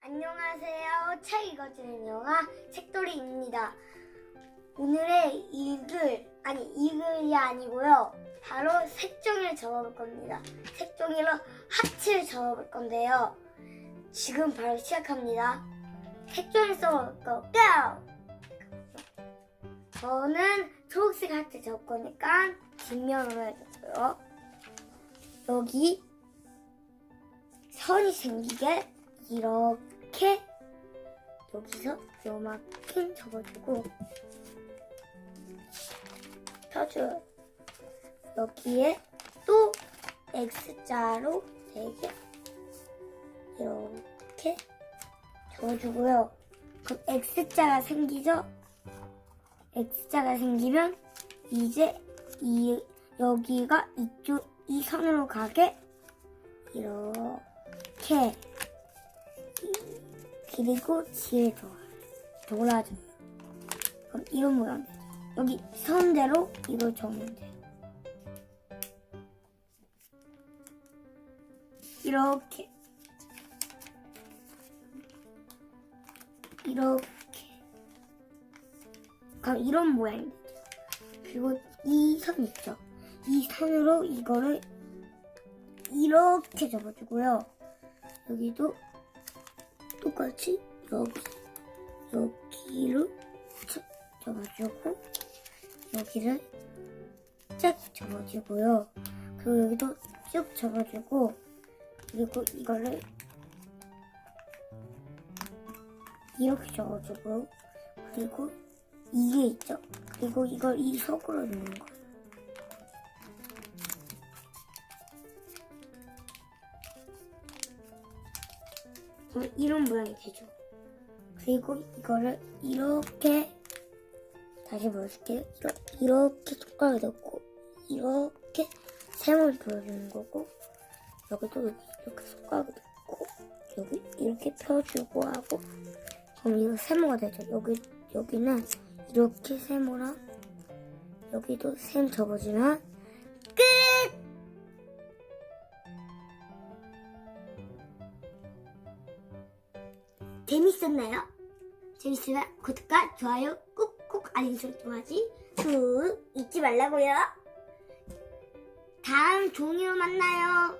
안녕하세요. 책 읽어주는 영화 책돌이입니다. 오늘의 읽을, 아니, 읽을이 아니고요. 바로 색종이를 접어볼 겁니다. 색종이로 하트를 접어볼 건데요. 지금 바로 시작합니다. 색종이 써볼 거, 고! 저는 초록색 하트 접을 거니까 뒷면으로 해줬어요. 여기 선이 생기게 이렇게 여기서 요만큼 접어주고 펴줘요. 여기에 또 X자로 4개 이렇게 접어주고요. 그럼 X자가 생기죠? X자가 생기면 이제 이 여기가 이쪽 이 선으로 가게 이렇게 그리고 뒤에 돌아 돌아줘요. 그럼 이런 모양 되죠. 여기 선대로 이걸 적으면 돼요. 이렇게 이렇게 그럼 이런 모양이 되죠. 그리고 이 선 있죠. 이 선으로 이거를 이렇게 접어주고요. 여기도 똑같이 여기 여기로 착 접어주고 여기를 쫙 접어주고요. 그리고 여기도 쭉 접어주고 그리고 이거를 이렇게 접어주고 그리고 이게 있죠. 그리고 이걸 이 속으로 넣는 거예요. 이런 모양이 되죠. 그리고 이거를 이렇게 다시 보여줄게요. 이렇게, 손가락에 넣고 이렇게 세모를 보여주는 거고 여기도 여기 이렇게 손가락에 넣고 여기 이렇게 펴주고 하고 그럼 이거 세모가 되죠. 여기 여기는 이렇게 세모랑 여기도 셈 접어주면 끝! 재밌었나요? 재밌으면 구독과 좋아요 꾹꾹 알림 설정하지 꾹 잊지 말라고요. 다음 종이로 만나요.